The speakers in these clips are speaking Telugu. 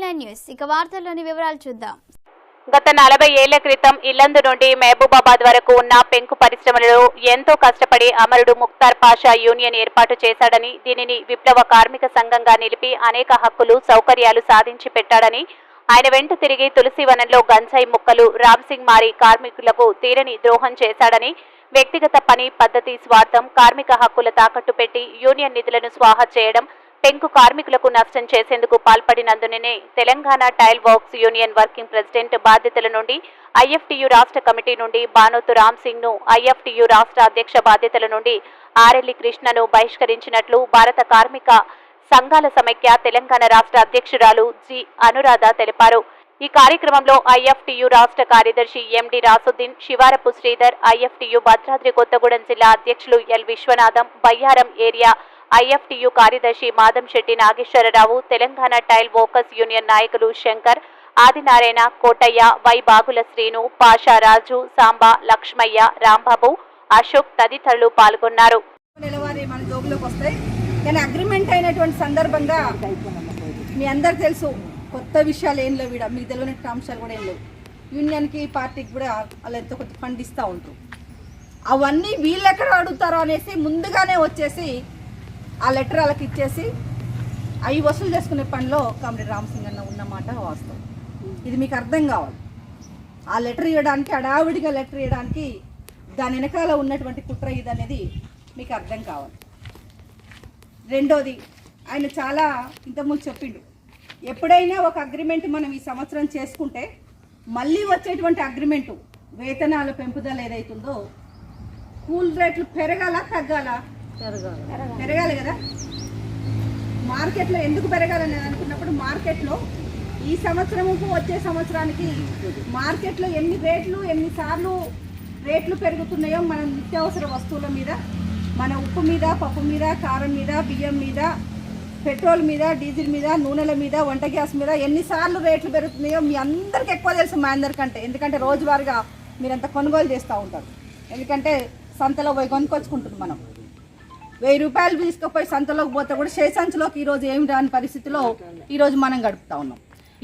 ఇక వార్తల్లోని వివరాలు చూద్దాం. గత నలభై ఏళ్ళ క్రితం ఇల్లందు నుండి మహబూబాబాద్ వరకు ఉన్న పెంకు పరిశ్రమలలో ఎంతో కష్టపడి అమరుడు ముక్తార్ పాషా యూనియన్ ఏర్పాటు చేశాడని దీనిని విప్లవ కార్మిక సంఘంగా నిలిపి అనేక హక్కులు సౌకర్యాలు సాధించి పెట్టాడని ఆయన వెంట తిరిగి తులసివనంలో గంజాయి ముక్కలు రామ్సింగ్ మారి కార్మికులకు తీరని ద్రోహం చేశాడని వ్యక్తిగత పని పద్ధతి స్వార్థం కార్మిక హక్కుల తాకట్టు పెట్టి యూనియన్ నిధులను స్వాహా చేయడం టెంకు కార్మికులకు నష్టం చేసేందుకు పాల్పడినందుననే Telangana tile works union working president బాధ్యతల నుండి ఐఎఫ్టియు రాష్ట్ర కమిటీ నుండి బానోతు రామ్ సింగ్ను ఐఎఫ్టియు రాష్ట్ర అధ్యక్ష బాధ్యతల నుండి ఆరెల్లి కృష్ణను బహిష్కరించినట్లు భారత కార్మిక సంఘాల సమైక్య తెలంగాణ రాష్ట్ర అధ్యక్షురాలు జి అనురాధ తెలిపారు. ఈ కార్యక్రమంలో ఐఎఫ్టియు రాష్ట్ర కార్యదర్శి ఎండి రాసుద్దీన్ శివారపు శ్రీధర్ ఐఎఫ్టియు భద్రాద్రి కొత్తగూడెం జిల్లా అధ్యక్షులు L Viswanatham Bayyaram area IFTU కార్యదర్శి Madam Setti Nageswararao Telangana tile workers union నాయకులు శంకర్ ఆదినారాయణ కోటయ్య వై బాగుల శ్రీను పాషారాజు సాంబా లక్ష్మయ్య రాంబాబు అశోక్ తదితరులు పాల్గొన్నారు. మన కానీ అగ్రిమెంట్ అయినటువంటి సందర్భంగా మీ అందరు తెలుసు కొత్త విషయాలు ఏం లేవు ఈడ. మీకు తెలియని అంశాలు కూడా ఏం లేవు. యూనియన్కి పార్టీకి కూడా వాళ్ళు ఎంతో కొంత ఫండ్ ఇస్తూ ఉంటారు. అవన్నీ వీళ్ళు ఎక్కడ అడుగుతారో అనేసి ముందుగానే వచ్చేసి ఆ లెటర్ వాళ్ళకి ఇచ్చేసి అవి వసూలు చేసుకునే పనిలో కామెడీ రామసింగ్ అన్న ఉన్నమాట వాస్తవం. ఇది మీకు అర్థం కావాలి. ఆ లెటర్ ఇవ్వడానికి అడావిడిగా లెటర్ ఇవ్వడానికి దాని వెనకాల ఉన్నటువంటి కుట్ర ఇది అనేది మీకు అర్థం కావాలి. రెండోది ఆయన చాలా ఇంతకుముందు చెప్పిండు ఎప్పుడైనా ఒక అగ్రిమెంట్ మనం ఈ సంవత్సరం చేసుకుంటే మళ్ళీ వచ్చేటువంటి అగ్రిమెంటు వేతనాల పెంపుదల ఏదైతుందో కూల్ రేట్లు పెరగాల తగ్గాల? పెరగాలి. కదా? మార్కెట్లో ఎందుకు పెరగాలని అనుకున్నప్పుడు మార్కెట్లో ఈ సంవత్సరముకు వచ్చే సంవత్సరానికి మార్కెట్లో ఎన్ని రేట్లు ఎన్నిసార్లు రేట్లు పెరుగుతున్నాయో మన నిత్యావసర వస్తువుల మీద మన ఉప్పు మీద పప్పు మీద కారం మీద బియ్యం మీద పెట్రోల్ మీద డీజిల్ మీద నూనెల మీద వంట గ్యాస్ మీద ఎన్నిసార్లు రేట్లు పెరుగుతున్నాయో మీ అందరికి ఎక్కువ తెలుసు మా అందరికంటే. ఎందుకంటే రోజువారీగా మీరంతా కొనుగోలు చేస్తూ ఉంటారు. ఎందుకంటే సంతలో పోయి కొనుక్కొచ్చుకుంటుంది మనం. వెయ్యి రూపాయలు తీసుకుపోయి సంతలోకి పోతే కూడా షే సంచులోకి ఈరోజు ఏమి రాని పరిస్థితిలో ఈరోజు మనం గడుపుతా ఉన్నాం.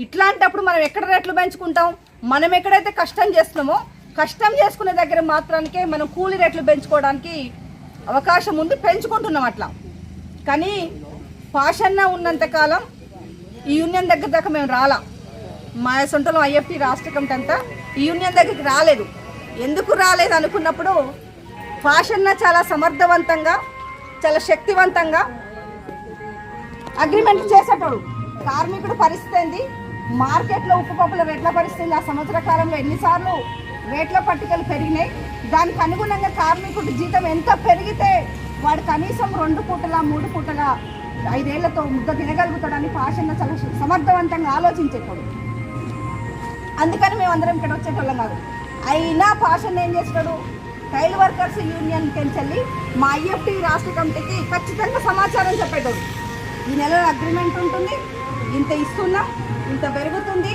ఇట్లాంటప్పుడు మనం ఎక్కడ రేట్లు పెంచుకుంటాం? మనం ఎక్కడైతే కష్టం చేస్తున్నామో కష్టం చేసుకునే దగ్గర మాత్రానికే మనం కూలి రేట్లు పెంచుకోవడానికి అవకాశం ఉంది పెంచుకుంటున్నాం అట్లా. కానీ పాషన్న ఉన్నంతకాలం ఈ యూనియన్ దగ్గర దాకా మేము రాలా. మా సొంతలో ఐఎఫ్టీ రాష్ట్ర కమిటీ అంతా ఈ యూనియన్ దగ్గరికి రాలేదు. ఎందుకు రాలేదు అనుకున్నప్పుడు పాషన్న చాలా సమర్థవంతంగా చాలా శక్తివంతంగా అగ్రిమెంట్ చేసేటోడు. కార్మికుడు పరిస్థితి ఏంది? మార్కెట్లో ఉప్పు పప్పుల రేట్ల పరిస్థితి ఆ సంవత్సర కాలంలో ఎన్నిసార్లు రేట్ల పట్టికలు పెరిగినాయి. దానికి అనుగుణంగా కార్మికుడి జీతం ఎంత పెరిగితే వాడు కనీసం రెండు పూటల మూడు పూటల ఐదేళ్ళతో ముద్ద తినగలుగుతాడని పాషన్న చాలా సమర్థవంతంగా ఆలోచించేటోడు. అందుకని మేము అందరం ఇక్కడ వచ్చేటోళ్ళం కాదు. అయినా పాషన్ ఏం చేస్తాడు? టైల్ వర్కర్స్ యూనియన్ కెంచెల్లి మా ఐఎఫ్టీ రాష్ట్ర కమిటీకి ఖచ్చితంగా సమాచారం చెప్పేటోడు ఈ నెల అగ్రిమెంట్ ఉంటుంది ఇంత ఇస్తున్నాం ఇంత పెరుగుతుంది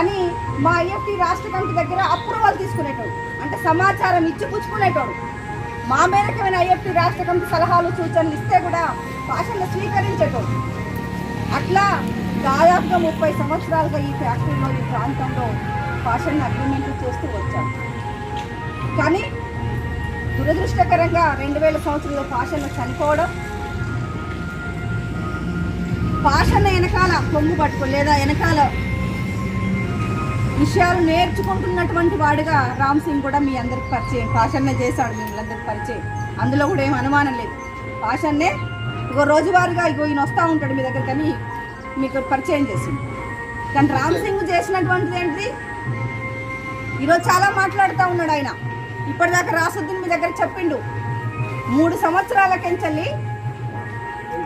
అని మా ఐఎఫ్టీ రాష్ట్ర కమిటీ దగ్గర అప్రూవల్ తీసుకునేటోడు అంటే సమాచారం ఇచ్చి పుచ్చుకునేటోడు మా మేరకమైన ఐఎఫ్టీ రాష్ట్ర కమిటీ సలహాలు సూచనలు ఇస్తే కూడా భాషను స్వీకరించేటోడు అట్లా దాదాపుగా ముప్పై సంవత్సరాలుగా ఈ ఫ్యాక్టరీలో ఈ ప్రాంతంలో భాషను అగ్రిమెంట్లు చేస్తూ వచ్చాం. కానీ దురదృష్టకరంగా రెండు వేల సంవత్సరంలో పాషన్న చనిపోవడం పాషన్న వెనకాల కొమ్ము పట్టుకో లేదా వెనకాల విషయాలు నేర్చుకుంటున్నటువంటి వాడుగా రామ్ సింగ్ కూడా మీ అందరికి పరిచయం పాషన్నే చేశాడు మీ పరిచయం. అందులో కూడా ఏం అనుమానం లేదు. పాషన్నే ఒక రోజువారీగా ఇగో ఈయన వస్తూ ఉంటాడు మీ దగ్గర కానీ మీకు పరిచయం చేసింది కానీ రామ్ సింగ్ చేసినటువంటిది ఏంటిది? ఈరోజు చాలా మాట్లాడుతూ ఉన్నాడు ఆయన. ఇప్పటిదాకా రాసుద్దీన్ మీ దగ్గర చెప్పిండు. మూడు సంవత్సరాలకెంచల్లి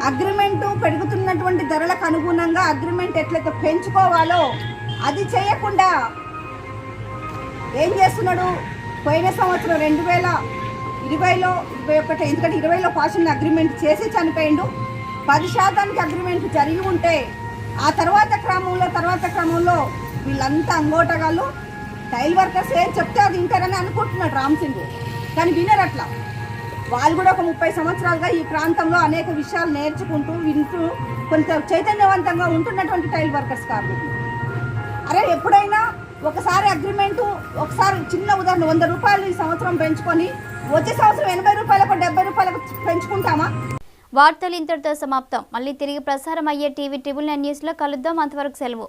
అగ్రిమెంటు పెరుగుతున్నటువంటి ధరలకు అనుగుణంగా అగ్రిమెంట్ ఎట్లయితే పెంచుకోవాలో అది చేయకుండా ఏం చేస్తున్నాడు? పోయిన సంవత్సరం రెండు వేల ఇరవైలో ఇరవై ఒకటి ఎందుకంటే ఇరవైలో పాషన్ అగ్రిమెంట్ చేసి చనిపోయిండు. పది శాతానికి అగ్రిమెంట్ జరిగి ఉంటే ఆ తర్వాత క్రమంలో తర్వాత క్రమంలో వీళ్ళంతా అంగోటగాళ్ళు టైల్ వర్కర్స్ ఏం చెప్తే అది వింటారని అనుకుంటున్నాడు రామ్ సింగ్. కానీ వినరు అట్లా. వాళ్ళు కూడా ఒక ముప్పై సంవత్సరాలుగా ఈ ప్రాంతంలో అనేక విషయాలు నేర్చుకుంటూ వింటూ కొంత చైతన్యవంతంగా ఉంటున్నటువంటి టైల్ వర్కర్స్ కార్మికులు అరే ఎప్పుడైనా ఒకసారి అగ్రిమెంటు ఒకసారి చిన్న ఉదాహరణ వంద రూపాయలు ఈ సంవత్సరం పెంచుకొని వచ్చే సంవత్సరం ఎనభై రూపాయలకు డెబ్బై రూపాయలకు పెంచుకుంటామా? వార్తలు ఇంతటితో సమాప్తం. మళ్ళీ తిరిగి ప్రసారం అయ్యే టీవీ ట్రిబుల్ నైన్ న్యూస్లో కలుద్దాం. అంతవరకు సెలవు.